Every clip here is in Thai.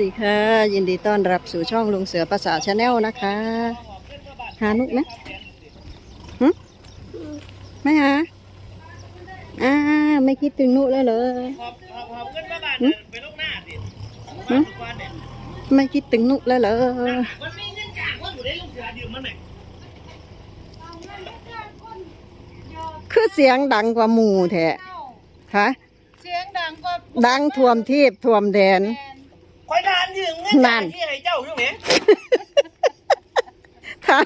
ดีค่ะ ยินดีต้อนรับสู่ช่องลุงเสือภาษาชาแนลนะคะ หานุกไหมหึไม่หาอ่าไม่คิดถึงนุแล้วเหรอหอบหอบหอบเงินมาบ้านหึไปลงหน้าสิหึบ้านเนี่ยไม่คิดถึงนุแล้วเหรอคือเสียงดังกว่าหมู่แท้ฮะเสียงดังก็ดังท่วมทีบท่วมแดนคอยทาน ยืมเงินนั่จ้างนที่ให้เจ้าอยู่ไหนค่ะ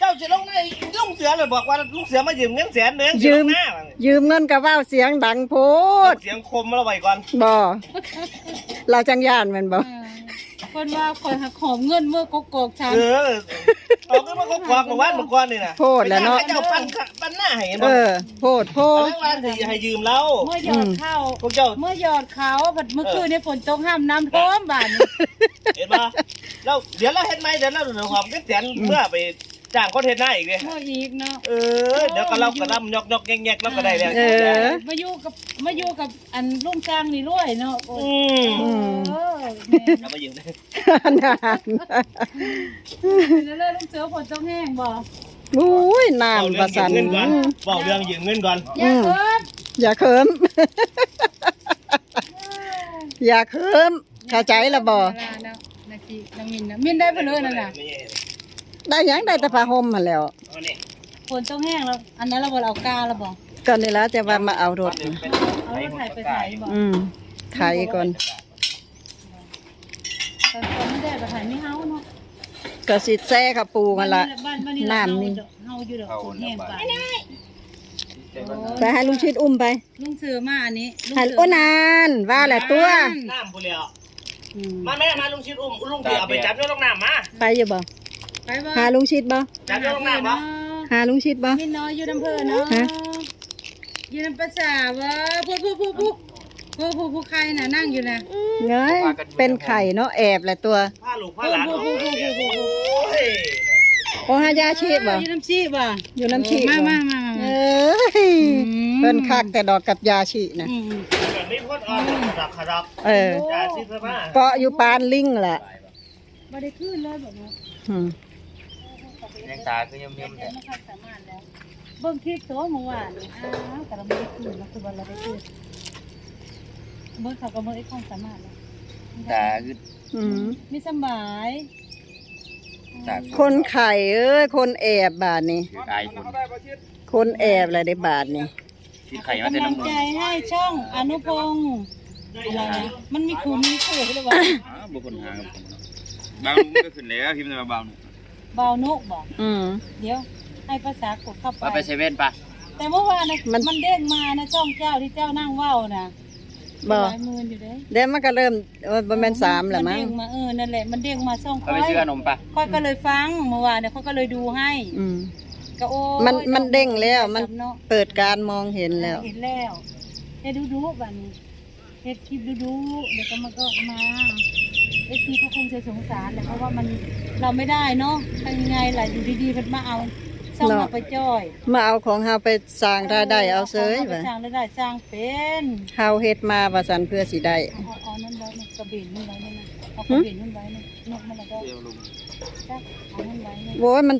เจ้าจะลงในลุงเสือเลยบอกว่าลูกเสือมายืมเงินแสนหนึ่งยืมสิลงหน้าว่าไงยืมเงินกับว่าวเสียงดังโพดเสียงคมมาไว้ก่อนบ่เราจังย่านแมันบ่ คนว่าคอยหักหอมเงินเมื่อกกอกฉันเออเอาเงินมาก็กวากมาวันเมื่อก่อนนี่นะโพดแล้วเนาะไปจ้งให้เจ้าปั้นขะปั้นหน้าให้เห็นเอบ่อโพดโพเอาด เรื่องว่าสิให้ยืมเราเมื่อหยอดเข้าพวกเจ้าเมื่อหยอดเขาบัดเมื่อคืนในฝนตกห้ามน้ำท่วมบ้านเห็นป่ะเราเดี๋ยวเราเฮ็ดไหมเดี๋ยวเราเดี๋ยวหอมเงินแสนเมื่อไป จ้างคนเฮ็ดหน้าอีกเนี่ยเมื่ออีกเนาะเออเดี๋ยวก็เราก็ล่ำยอกยอกแงกแงกเราก็ได้แล้วเออ มาอยู่กับมาอยู่กับอันลุงจ้างนี่รวยเนาะโอ้อืมอืมเออแม่เอามายืมเลยนานแล้วเลยลุงเสือฝนต้องแห้งบ่อุ้ยเอาน้ำเรื่ปอระงยืสัมนเงินก่อนบอกเรื่องยืมเงินก่อนอย่าเกินอย่าเคิม อย่าเคิมเข้าใจละบ่ เวลาเนาะนาทีน้ำมินนะมินได้ไปเลยนั่นน่ะ ได้หยังได้แต่ผ้าห่มมาแล้วเอาเนี่ยฝนต้องแห้งแล้วอันนั้นเราบ่เอากาแล้วบ่ก็นี่ละจะว่ามาเอารถเอารถไถไปไถบ่อืมไถก่อนตอนตอนไม่ได้ไปไถไม่เฮาเนาะก็สิแซ่ขับปูกันละ บ้านบ้านนี่น้ำนี่ เฮาอยู่ดอกฝนแห้งไปไปให้ลุงชิดอุ้มไปลุงเสือมาอันนี้ลุงให้เสืโอ้นานว่าแหละตัว น้ำผู้เลี้ยวอืมมาแม่มาลุงชิดอุ้มลุงเดียวเอาไปจับโยนลงน้ำมาไปอยู่บ่ ไปบ่หาลุงชิดบ่จับโยนลงน้ำมาหาลุงชิดบ่มินน้อยอยู่น้ำเพิ่นเนาะฮะอยู่น้ำภาษาว่าผู้ผู้ผู้ผู้ผู้ผู้ผู้ใครน่ะนั่งอยู่น่ะเงยเป็นไข่เนาะแอบแหละตัวผ้าลูกผ้าหลานผู้ผู้ผู้ผู้ผู้ผู้โอ้ยโอ้หายาชีพบ่อยู่น้ำชีบ่อยู่น้ำชีพมาบ่มามาเอมา้ยเพิ่นคักแต่ดอกกับยาชีนะอืมแบบนี้พ่นอ่อนขดับขดับเออจ่าซิสมาเกาะอยู่ปานลิงแหละบ่ได้ขึ้นเลยแบบนี้อืม ยังตาคือยังเห็ยังนแล้วมันความสามารถแล้วเบิ่งคลิปตัวเมื่อวานนี่อ้าวแต่เราไม่ได้ขึ้นเราคือว่าเราได้ขึ้นเบิ่งเขาก็เบิ่งไอ้ความสามารถแล้วตาคืออืมมีสำบายตาคนไข่เอ้ยคนแอบบาทนี่คืออายคนคนแอบอะไรได้บาทนี่ที่ไข่มาแต่กำลังน้ำมันใจให้ช่องอนุพงศ์อะไรนะมันมีคุมมีขู่หรือเปล่า อ้าวบุคคลหากับผมเนาะบางมันก็ขึ้นแล้วพิมพ์มาบางเบานุบอกอืม เดี๋ยว ให้ภาษากดเข้าไป ว่าไปเซเว่นปะแต่เมื่อวานนะมัน มันเด้งมานะช่องเจ้าที่เจ้านั่งเว้านะบ่หลายหมื่นอยู่เด้เดี๋ยวมันก็เริ่มเออประมาณสามแหละมั้ง นเด้งมาเออนั่นแหละมันเด้งมาช่องว่าค่อไปยซื้อขนมปะค่อยก็เลยฟังเมื่อวานเนี่ยค่อยก็เลยดูให้อืม ก็โอ้มันมันเด้งแล้วมันเนาะ เปิดการมองเห็นแล้ว เห็นแล้วเฮ็ดดูดูๆบัดนี้เฮ็ดคลิปดูดูๆเดี๋ยวก็มันก็มา ไอ้ทีก็คงจะสงสารแหละเพราะว่ามันเราไม่ได้เนาะทำยังไงล่ะอยู่ดีๆมันมาเอาซ่องเนาะมาไปจ้อยมาเอาของเฮาไปสร้างรายได้เอาเซยไปว่ะสร้างรายได้สร้างเป็นเฮาเฮ็ดมาว่าสันเพื่อสิได้เอาเอานั่นไว้นะกระเบนนั่นไว้นะเอากระเบนนั่นไว้นะนกมันแล้วก็จ้ะเอานั่นไว้นะโว้ยมัน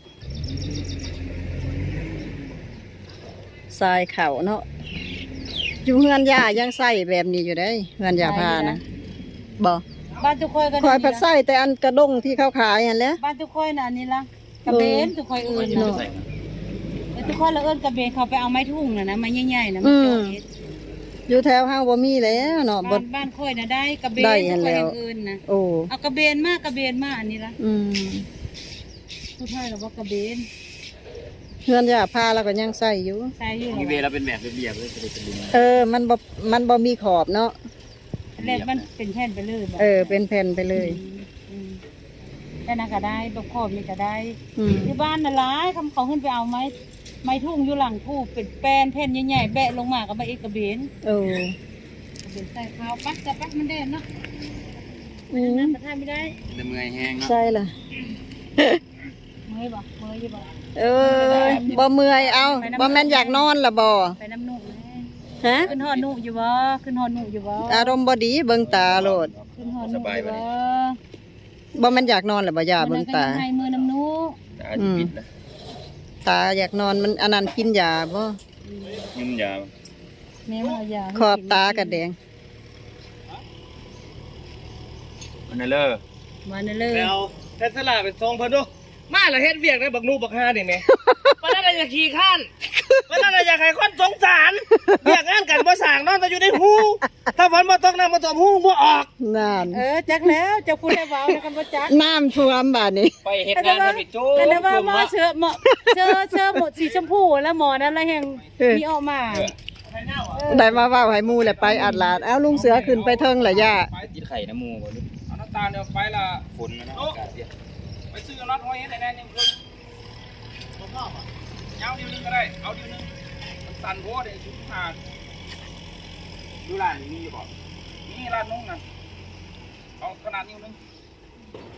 ทรายเข่าเนาะอยู่เฮือนยายังใส่แบบนี้อยู่ได้เฮือนยาพานะบ่ บ้านทุกคนก็คอยผัดใส่แต่อันกระด้งที่เขาขายอันแหล้ว บ้านทุกคนน่ะอันนี้ละกระเบนทุกคนเอื่นเนาะเนาะแล้วทุกคนละเอิ้นกระเบนเขาไปเอาไม้ทุ่งน่ะนะไม้ใหญ่ๆนะอืมันมจอดเฮ็ดอยู่แถวห้างบ่มีแล้วเนาะบ่ บ้านบ้านค่อยน่ะได้กระเบนได้ทุอักนคนแล้วเอื่นนะโอ้เอากระเบนมากกระเบนมากอันนี้ละอืมทุกคนเราว่ากระเบนเฮือนยาพาแล้วก็ยังใส่อยู่ ใส่อยู่มีเวแล้วลาเป็นแบบเรียบๆเลยจะได้เป็นดินเออ มันบ่มันบ่มีขอบเนาะ แรกมันเป็นแท่นไปเลยบ่เออ เป็นแผ่นไปเลย อืมแค่นั้นก็ได้บกครอบนี่ก็ได้ อืมที่บ้านน่ะหลายคำเขาขึ้นไปเอาไม้ไม้ทุ่งอยู่หลังทูบเป็นแปลนแผ่นใหญ่ๆแบะลงมาก็มาเอกกระเบนโอ้กระเบนใส่ข้าวปักจะปักมันแดนเนาะอืมนั่นประทานไม่ได้แต่เมื่อยแห้งเนาะใช่ล่ะ เมื่อยบ่เมื่อยอยู่บ่เออบ่เมื่อยเอาบ่แม่นอยากนอนล่ะบ่ไปน้ำนุ่แม่ ฮะขึ้นหอดนุ่อยู่บ่ขึ้นหอดนุ่อยู่บ่อารมณ์บ่ดีเบิ่งตาโลดขึ้นหอดสบายไปเลเลยยบ่มันอยากนอนแหละบ่ยาเบิ่งตาให้มือน้ำนูตาจะปิดนะตาอยากนอนมันอันนั้นกินยาบ่ยุ่มยาวแม่เอายาขอบตากระแดงมันน่ะเลอวันนั้นเลยแล้วเทสลาเป็นทรงเพิ่นดูมาแล้วเฮ็ดเวียกได้บักนูบักฮานี่แหม่มันน่าจะขี้ข้าน มันน่าจะให้คนสงสารเวียกงานกันบ่สร้างนอนแต่อยู่ในหูถ้าฝนบ่ตกน้ำบ่ตกหูบ่ออกนั่นเออจักแล้วจะพูดได้เว้าแล้วกันบ่จักน้ำท่วมบาดนี้ไปเฮ็ดงานทำอีกโจ้แต่ว่าหมอเสื้อหมอเสื้อเสื้อหมดสีชมพูแล้วหมอนั้นแล้วแห่งมีออกมาได้มาเว้าให้หมู่แหละไปอัดลาดเอ้าลุงเสือขึ้นไปเทิงละย่าติดไข่น้ำมูกบ่ลูกเอาน้ำตาลเดี๋ยวไปละฝนมันนะอากาศเย็นไปซื้อน็อตห้อยให้แน่ๆนี่คือ เงาเดียวนึงก็ได้ เอาเดียวนึงมันสั่นโพดเดี๋ยวชุดขาดดูร้านนี้อยู่บ่นี่ร้านนุ่งนะเอาขนาดนิ้วนึง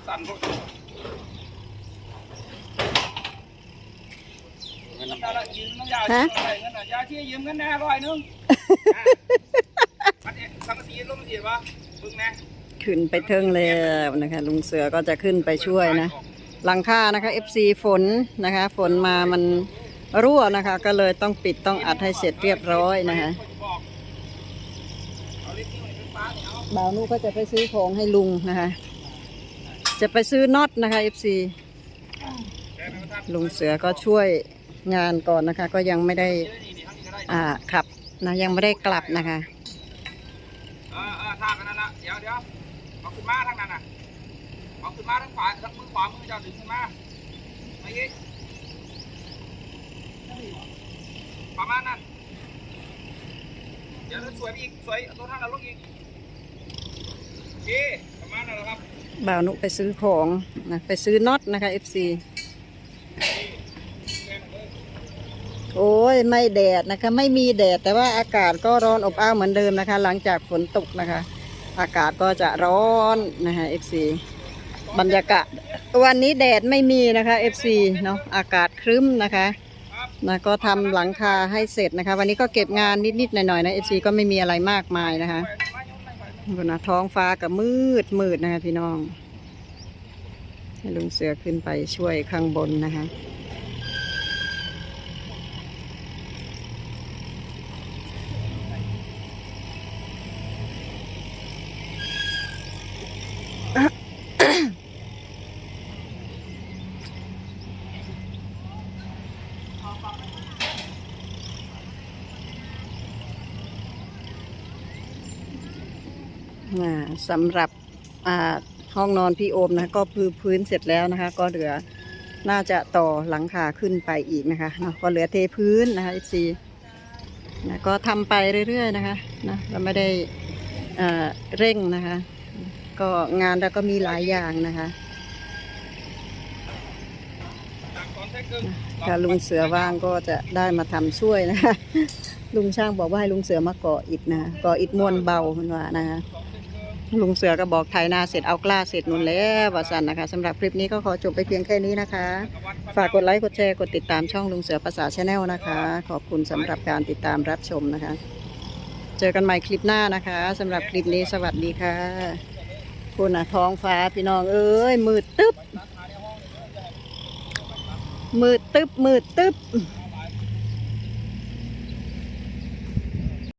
สั่นโพดน้ำตาลยืมน้ำยายืมอะไรเงินน่ะยาที่ยืมเงินแน่ร้อยนึงอันนี้สังกะสีลมเสียปะบึ้งแน่ขึ้นไปเทิงแล้วนะคะลุงเสือก็จะขึ้นไปช่วยนะหลังคานะคะ FC ฝนนะคะ ฝนมามัน รั่วนะคะ ก็เลยต้องปิดต้องอัดให้เสร็จเรียบร้อยนะคะบ่าวนุก็จะไปซื้อของให้ลุงนะคะ จะไปซื้อน็อตนะคะ FC ลุงเสือก็ช่วยงานก่อนนะคะ ก็ยังไม่ได้อ่าขับนะยังไม่ได้กลับนะคะเออเออทางนั้นนะเดี๋ยวเดี๋ยวเอาขึ้นมาทางนั้นน่ะเอาขึ้นมาทางขวาทางมือขวามือจะดึงขึ้นมาไอ้ยี่ ประมาณนั้น เดี๋ยวสวยไปอีก สวยตัวท่านเราลงอีกโอเคประมาณนั้นแหละครับบ่าวนุไปซื้อของนะไปซื้อน็อตนะคะ FC โอ้ยไม่แดดนะคะ ไม่มีแดด แต่ว่าอากาศก็ร้อนอบอ้าวเหมือนเดิมนะคะ หลังจากฝนตกนะคะ อากาศก็จะร้อนนะคะ FC บรรยากาศวันนี้แดดไม่มีนะคะ FC เนาะอากาศครึ้มนะคะ นะก็ทำหลังคาให้เสร็จนะคะ วันนี้ก็เก็บงานนิดๆหน่อยๆนะเอซีก็ไม่มีอะไรมากมายนะคะดูนะท้องฟ้ากับมืดมืดนะคะพี่น้องให้ลุงเสือขึ้นไปช่วยข้างบนนะคะ สำหรับห้องนอนพี่โอมนะก็พื้นพื้นเสร็จแล้วนะคะ ก็เหลือน่าจะต่อหลังคาขึ้นไปอีกนะคะเนาะก็เหลือเทพื้นนะคะอีซีนะก็ทำไปเรื่อยๆนะคะนะเราไม่ได้เร่งนะคะ ก็งานเราก็มีหลายอย่างนะคะถ้าลุงเสือว่างก็จะได้มาทำช่วยนะคะลุงช่างบอกว่าให้ลุงเสือมาก่ออิฐนะก่ออิฐมวนเบามันว่านะคะ ลุงเสือก็บอกไทยนาเสร็จเอากล้าเสร็จนุ่นแล้วว่าสันนะคะสำหรับคลิปนี้ก็ขอจบไปเพียงแค่นี้นะคะ ฝากกดไลค์กดแชร์กดติดตามช่องลุงเสือภาษาชาแนลนะคะ ขอบคุณสำหรับการติดตามรับชมนะคะ เจอกันใหม่คลิปหน้านะคะสำหรับคลิปนี้สวัสดีค่ะคุณนะท้องฟ้าพี่น้องเอ้ยมืดตึ๊บมืดตึ๊บมืดตึ๊บ